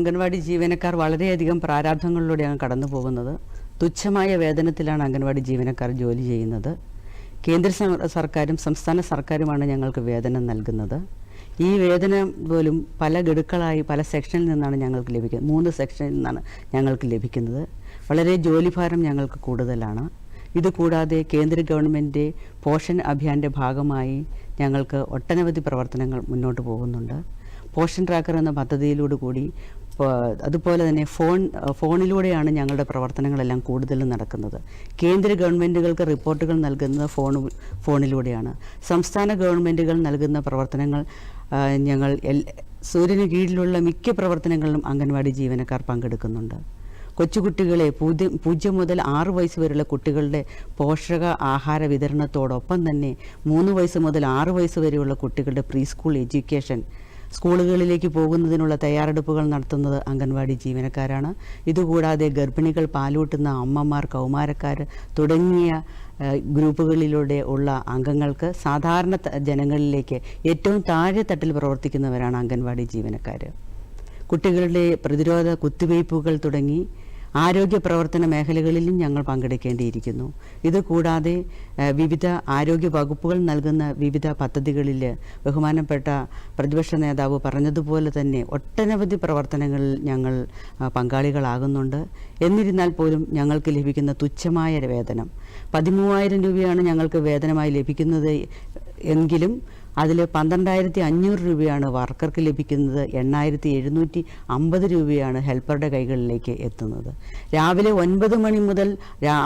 അംഗൻവാടി ജീവനക്കാർ വളരെയധികം പ്രാരാബ്ധങ്ങളിലൂടെയാണ് കടന്നു പോകുന്നത്. തുച്ഛമായ വേതനത്തിലാണ് അംഗൻവാടി ജീവനക്കാർ ജോലി ചെയ്യുന്നത്. കേന്ദ്ര സർക്കാരും സംസ്ഥാന സർക്കാരുമാണ് ഞങ്ങൾക്ക് വേതനം നൽകുന്നത്. ഈ വേതനം പോലും പല ഗഡുക്കളായി പല സെക്ഷനിൽ നിന്നാണ് ഞങ്ങൾക്ക് ലഭിക്കുന്നത്. മൂന്ന് സെക്ഷനിൽ നിന്നാണ് ഞങ്ങൾക്ക് ലഭിക്കുന്നത്. വളരെ ജോലിഭാരം ഞങ്ങൾക്ക് കൂടുതലാണ്. ഇതുകൂടാതെ കേന്ദ്ര ഗവൺമെന്റ് പോഷൻ അഭിയാന്റെ ഭാഗമായി ഞങ്ങൾക്ക് ഒട്ടനവധി പ്രവർത്തനങ്ങൾ മുന്നോട്ട് പോകുന്നുണ്ട്. പോഷൻ ട്രാക്കർ എന്ന പദ്ധതിയിലൂടെ കൂടി അതുപോലെ തന്നെ ഫോൺ ഫോണിലൂടെയാണ് ഞങ്ങളുടെ പ്രവർത്തനങ്ങളെല്ലാം കൂടുതലും നടക്കുന്നത്. കേന്ദ്ര ഗവൺമെന്റുകൾക്ക് റിപ്പോർട്ടുകൾ നൽകുന്നത് ഫോൺ ഫോണിലൂടെയാണ്. സംസ്ഥാന ഗവൺമെന്റുകൾ നൽകുന്ന പ്രവർത്തനങ്ങൾ ഞങ്ങൾ സൂര്യന് കീഴിലുള്ള മിക്ക പ്രവർത്തനങ്ങളിലും അംഗൻവാടി ജീവനക്കാർ പങ്കെടുക്കുന്നുണ്ട്. കൊച്ചുകുട്ടികളെ പൂജ്യം പൂജ്യം മുതൽ ആറ് വയസ്സ് വരെയുള്ള കുട്ടികളുടെ പോഷക ആഹാര വിതരണത്തോടൊപ്പം തന്നെ മൂന്ന് വയസ്സ് മുതൽ ആറ് വയസ്സ് വരെയുള്ള കുട്ടികളുടെ പ്രീ സ്കൂൾ എഡ്യൂക്കേഷൻ സ്കൂളുകളിലേക്ക് പോകുന്നതിനുള്ള തയ്യാറെടുപ്പുകൾ നടത്തുന്നത് അംഗൻവാടി ജീവനക്കാരാണ്. ഇതുകൂടാതെ ഗർഭിണികൾ പാലൂട്ടുന്ന അമ്മമാർ കൗമാരക്കാർ തുടങ്ങിയ ഗ്രൂപ്പുകളിലൂടെ ഉള്ള അംഗങ്ങൾക്ക് സാധാരണ ജനങ്ങളിലേക്ക് ഏറ്റവും താഴെ തട്ടിൽ പ്രവർത്തിക്കുന്നവരാണ് അംഗൻവാടി ജീവനക്കാർ കുട്ടികളുടെ പ്രതിരോധ കുത്തിവയ്പ്പുകൾ തുടങ്ങി ആരോഗ്യ പ്രവർത്തന മേഖലകളിലും ഞങ്ങൾ പങ്കെടുക്കേണ്ടിയിരിക്കുന്നു. ഇത് കൂടാതെ വിവിധ ആരോഗ്യ വകുപ്പുകൾ നൽകുന്ന വിവിധ പദ്ധതികളിൽ ബഹുമാനപ്പെട്ട പ്രതിപക്ഷ നേതാവ് പറഞ്ഞതുപോലെ തന്നെ ഒട്ടനവധി പ്രവർത്തനങ്ങളിൽ ഞങ്ങൾ പങ്കാളികളാകുന്നുണ്ട്. എന്നിരുന്നാൽ പോലും ഞങ്ങൾക്ക് ലഭിക്കുന്ന തുച്ഛമായ വേതനം. പതിമൂവായിരം രൂപയാണ് ഞങ്ങൾക്ക് വേതനമായി ലഭിക്കുന്നത് എങ്കിലും അതിൽ പന്ത്രണ്ടായിരത്തി അഞ്ഞൂറ് രൂപയാണ് വർക്കർക്ക് ലഭിക്കുന്നത്. എണ്ണായിരത്തി എഴുന്നൂറ്റി അമ്പത് രൂപയാണ് ഹെൽപ്പറുടെ കൈകളിലേക്ക് എത്തുന്നത്. രാവിലെ ഒൻപത് മണി മുതൽ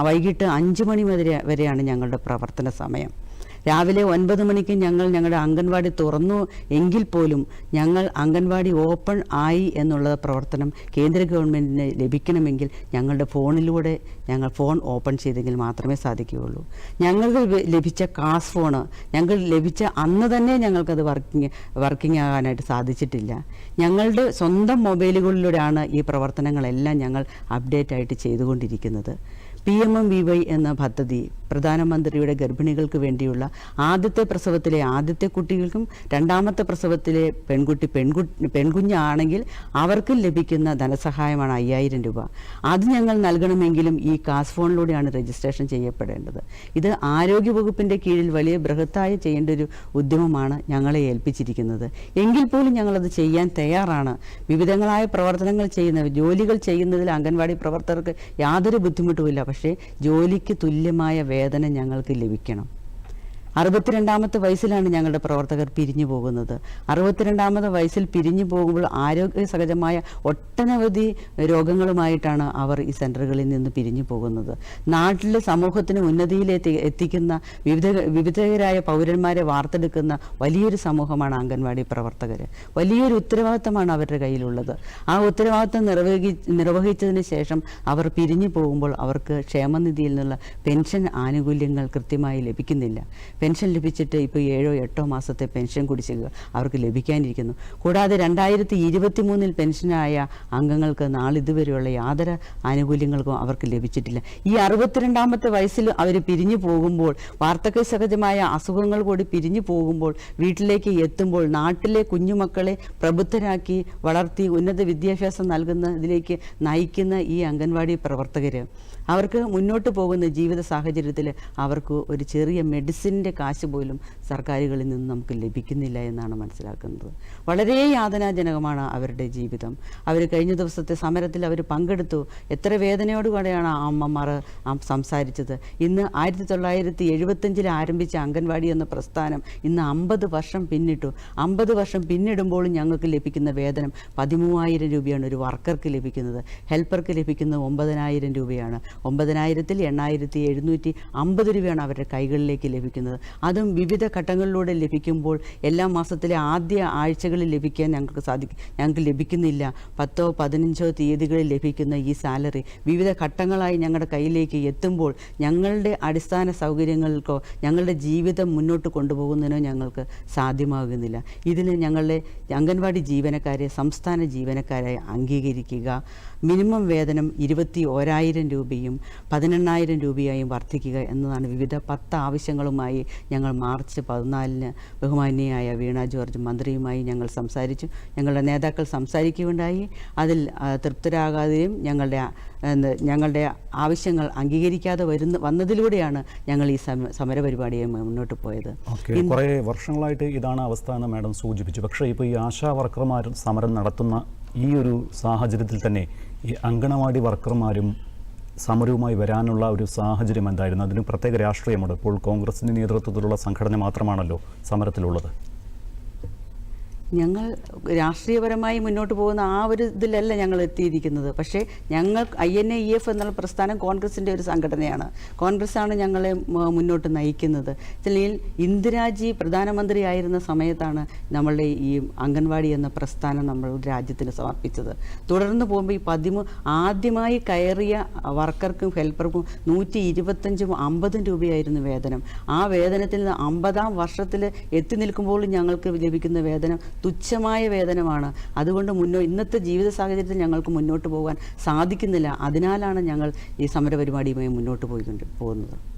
വൈകിട്ട് അഞ്ച് മണി വരെ വരെയാണ് ഞങ്ങളുടെ പ്രവർത്തന സമയം. രാവിലെ ഒൻപത് മണിക്ക് ഞങ്ങൾ ഞങ്ങളുടെ അംഗൻവാടി തുറന്നു എങ്കിൽ പോലും ഞങ്ങൾ അംഗൻവാടി ഓപ്പൺ ആയി എന്നുള്ള പ്രവർത്തനം കേന്ദ്ര ഗവൺമെന്റിന് ലഭിക്കണമെങ്കിൽ ഞങ്ങളുടെ ഫോണിലൂടെ ഞങ്ങൾ ഫോൺ ഓപ്പൺ ചെയ്തെങ്കിൽ മാത്രമേ സാധിക്കുകയുള്ളൂ. ഞങ്ങൾക്ക് ലഭിച്ച കാസ് ഫോണ് ഞങ്ങൾ ലഭിച്ച അന്ന് തന്നെ ഞങ്ങൾക്കത് വർക്കിംഗ് വർക്കിംഗ് ആകാനായിട്ട് സാധിച്ചിട്ടില്ല. ഞങ്ങളുടെ സ്വന്തം മൊബൈലുകളിലൂടെയാണ് ഈ പ്രവർത്തനങ്ങളെല്ലാം ഞങ്ങൾ അപ്ഡേറ്റ് ആയിട്ട് ചെയ്തുകൊണ്ടിരിക്കുന്നത്. P M M V Y എന്ന പദ്ധതി പ്രധാനമന്ത്രിയുടെ ഗർഭിണികൾക്ക് വേണ്ടിയുള്ള ആദ്യത്തെ പ്രസവത്തിലെ ആദ്യത്തെ കുട്ടികൾക്കും രണ്ടാമത്തെ പ്രസവത്തിലെ പെൺകുട്ടി പെൺകുട്ടി പെൺകുഞ്ഞാണെങ്കിൽ അവർക്കും ലഭിക്കുന്ന ധനസഹായമാണ് അയ്യായിരം രൂപ. അത് ഞങ്ങൾ നൽകണമെങ്കിലും ഈ കാസ് ഫോണിലൂടെയാണ് രജിസ്ട്രേഷൻ ചെയ്യപ്പെടേണ്ടത്. ഇത് ആരോഗ്യവകുപ്പിന്റെ കീഴിൽ വലിയ ബൃഹത്തായി ചെയ്യേണ്ട ഒരു ഉദ്യമമാണ് ഞങ്ങളെ ഏൽപ്പിച്ചിരിക്കുന്നത്. എങ്കിൽ പോലും ഞങ്ങളത് ചെയ്യാൻ തയ്യാറാണ്. വിവിധങ്ങളായ പ്രവർത്തനങ്ങൾ ചെയ്യുന്ന ജോലികൾ ചെയ്യുന്നതിൽ അംഗൻവാടി പ്രവർത്തകർക്ക് യാതൊരു ബുദ്ധിമുട്ടുമില്ല. പക്ഷേ ജോലിക്ക് തുല്യമായ വേതനം ഞങ്ങൾക്ക് ലഭിക്കണം. അറുപത്തിരണ്ടാമത്തെ വയസ്സിലാണ് ഞങ്ങളുടെ പ്രവർത്തകർ പിരിഞ്ഞു പോകുന്നത്. അറുപത്തിരണ്ടാമത്തെ വയസ്സിൽ പിരിഞ്ഞു പോകുമ്പോൾ ആരോഗ്യ സഹജമായ ഒട്ടനവധി രോഗങ്ങളുമായിട്ടാണ് അവർ ഈ സെന്ററുകളിൽ നിന്ന് പിരിഞ്ഞു പോകുന്നത്. നാട്ടിലെ സമൂഹത്തിന് ഉന്നതിയിലെത്തി എത്തിക്കുന്ന വിവിധ വിവിധകരായ പൗരന്മാരെ വാർത്തെടുക്കുന്ന വലിയൊരു സമൂഹമാണ് അംഗൻവാടി പ്രവർത്തകർ വലിയൊരു ഉത്തരവാദിത്തമാണ് അവരുടെ കയ്യിലുള്ളത്. ആ ഉത്തരവാദിത്തം നിർവഹി നിർവഹിച്ചതിന് ശേഷം അവർ പിരിഞ്ഞു പോകുമ്പോൾ അവർക്ക് ക്ഷേമനിധിയിൽ നിന്നുള്ള പെൻഷൻ ആനുകൂല്യങ്ങൾ കൃത്യമായി ലഭിക്കുന്നില്ല. പെൻഷൻ ലഭിച്ചിട്ട് ഇപ്പോൾ ഏഴോ എട്ടോ മാസത്തെ പെൻഷൻ കുടിശ്ശിക അവർക്ക് ലഭിക്കാനിരിക്കുന്നു. കൂടാതെ രണ്ടായിരത്തി ഇരുപത്തി മൂന്നിൽ പെൻഷനായ അംഗങ്ങൾക്ക് നാളിതുവരെയുള്ള യാതൊരു ആനുകൂല്യങ്ങൾക്കും അവർക്ക് ലഭിച്ചിട്ടില്ല. ഈ അറുപത്തിരണ്ടാമത്തെ വയസ്സിൽ അവർ പിരിഞ്ഞു പോകുമ്പോൾ വാർദ്ധക്യ സഹജമായ അസുഖങ്ങൾ കൂടി പിരിഞ്ഞു പോകുമ്പോൾ വീട്ടിലേക്ക് എത്തുമ്പോൾ നാട്ടിലെ കുഞ്ഞുമക്കളെ പ്രബുദ്ധരാക്കി വളർത്തി ഉന്നത വിദ്യാഭ്യാസം നൽകുന്നതിലേക്ക് നയിക്കുന്ന ഈ അംഗൻവാടി പ്രവർത്തകർ അവർക്ക് മുന്നോട്ട് പോകുന്ന ജീവിത സാഹചര്യത്തിൽ അവർക്ക് ഒരു ചെറിയ മെഡിസിന്റെ കാശ് പോലും സർക്കാരുകളിൽ നിന്ന് നമുക്ക് ലഭിക്കുന്നില്ല എന്നാണ് മനസ്സിലാക്കുന്നത്. വളരെ യാതനാജനകമാണ് അവരുടെ ജീവിതം. അവർ കഴിഞ്ഞ ദിവസത്തെ സമരത്തിൽ അവർ പങ്കെടുത്തു. എത്ര വേദനയോടുകൂടെയാണ് ആ അമ്മമാർ സംസാരിച്ചത്. ഇന്ന് ആയിരത്തി തൊള്ളായിരത്തി എഴുപത്തഞ്ചിൽ ആരംഭിച്ച അംഗൻവാടി എന്ന പ്രസ്ഥാനം ഇന്ന് അമ്പത് വർഷം പിന്നിട്ടു. അമ്പത് വർഷം പിന്നിടുമ്പോഴും ഞങ്ങൾക്ക് ലഭിക്കുന്ന വേതനം പതിമൂവായിരം രൂപയാണ് ഒരു വർക്കർക്ക് ലഭിക്കുന്നത്. ഹെൽപ്പർക്ക് ലഭിക്കുന്നത് ഒമ്പതിനായിരം രൂപയാണ്. ഒമ്പതിനായിരത്തിൽ എണ്ണായിരത്തി എഴുന്നൂറ്റി അമ്പത് രൂപയാണ് അവരുടെ കൈകളിലേക്ക് ലഭിക്കുന്നത്. അതും വിവിധ ഘട്ടങ്ങളിലൂടെ ലഭിക്കുമ്പോൾ എല്ലാ മാസത്തിലെ ആദ്യ ആഴ്ചകളിൽ ലഭിക്കാൻ ഞങ്ങൾക്ക് സാധിക്കും. ഞങ്ങൾക്ക് ലഭിക്കുന്നില്ല. പത്തോ പതിനഞ്ചോ തീയതികളിൽ ലഭിക്കുന്ന ഈ സാലറി വിവിധ ഘട്ടങ്ങളായി ഞങ്ങളുടെ കയ്യിലേക്ക് എത്തുമ്പോൾ ഞങ്ങളുടെ അടിസ്ഥാന സൗകര്യങ്ങൾക്കോ ഞങ്ങളുടെ ജീവിതം മുന്നോട്ട് കൊണ്ടുപോകുന്നതിനോ ഞങ്ങൾക്ക് സാധ്യമാകുന്നില്ല. ഇതിന് ഞങ്ങളുടെ അംഗൻവാടി ജീവനക്കാരെ സംസ്ഥാന ജീവനക്കാരെ അംഗീകരിക്കുക. മിനിമം വേതനം ഇരുപത്തി ഓരായിരം രൂപയും പതിനെണ്ണായിരം രൂപയായും വർദ്ധിക്കുക എന്നതാണ് വിവിധ പത്ത് ആവശ്യങ്ങളുമായി ഞങ്ങൾ മാർച്ച് പതിനാലിന് ബഹുമാന്യയായ വീണ ജോർജ് മന്ത്രിയുമായി ഞങ്ങൾ സംസാരിച്ചു. ഞങ്ങളുടെ നേതാക്കൾ സംസാരിക്കുകയുണ്ടായി. അതിൽ തൃപ്തരാകാതെയും ഞങ്ങളുടെ ഞങ്ങളുടെ ആവശ്യങ്ങൾ അംഗീകരിക്കാതെ വരുന്ന വന്നതിലൂടെയാണ് ഞങ്ങൾ ഈ സമര പരിപാടിയെ മുന്നോട്ട് പോയത്. കുറേ വർഷങ്ങളായിട്ട് ഇതാണ് അവസ്ഥ എന്ന് മാഡം സൂചിപ്പിച്ചു. പക്ഷേ ഇപ്പോൾ ഈ ആശാ വർക്കർമാർ സമരം നടത്തുന്ന ഈ ഒരു സാഹചര്യത്തിൽ തന്നെ ഈ അങ്കണവാടി വർക്കർമാരും സമരവുമായി വരാനുള്ള ഒരു സാഹചര്യം എന്തായിരുന്നു? അതിന് പ്രത്യേക രാഷ്ട്രീയമുണ്ട്. ഇപ്പോൾ കോൺഗ്രസിന്റെ നേതൃത്വത്തിലുള്ള സംഘടന മാത്രമാണല്ലോ സമരത്തിലുള്ളത്. ഞങ്ങൾ രാഷ്ട്രീയപരമായി മുന്നോട്ട് പോകുന്ന ആ ഒരു ഇതിലല്ല ഞങ്ങൾ എത്തിയിരിക്കുന്നത്. പക്ഷേ ഞങ്ങൾ I N A E F എന്നുള്ള പ്രസ്ഥാനം കോൺഗ്രസിന്റെ ഒരു സംഘടനയാണ്. കോൺഗ്രസ്സാണ് ഞങ്ങളെ മുന്നോട്ട് നയിക്കുന്നത്. ഇതിൽ ഇന്ദിരാജി പ്രധാനമന്ത്രിയായിരുന്ന സമയത്താണ് നമ്മളുടെ ഈ അംഗൻവാടി എന്ന പ്രസ്ഥാനം നമ്മൾ രാജ്യത്തിന് സമർപ്പിച്ചത്. തുടർന്ന് പോകുമ്പോൾ ഈ പതിമൂ ആദ്യമായി കയറിയ വർക്കർക്കും ഹെൽപ്പർക്കും നൂറ്റി ഇരുപത്തഞ്ചും അമ്പതും രൂപയായിരുന്നു വേതനം. ആ വേതനത്തിൽ നിന്ന് അമ്പതാം വർഷത്തിൽ എത്തി നിൽക്കുമ്പോൾ ഞങ്ങൾക്ക് ലഭിക്കുന്ന വേതനം തുച്ഛമായ വേതനമാണ്. അതുകൊണ്ട് മുന്നോ ഇന്നത്തെ ജീവിത സാഹചര്യത്തിൽ ഞങ്ങൾക്ക് മുന്നോട്ട് പോകാൻ സാധിക്കുന്നില്ല. അതിനാലാണ് ഞങ്ങൾ ഈ സമരപരിപാടിയുമായി മുന്നോട്ട് പോയിക്കൊണ്ട് പോകുന്നത്.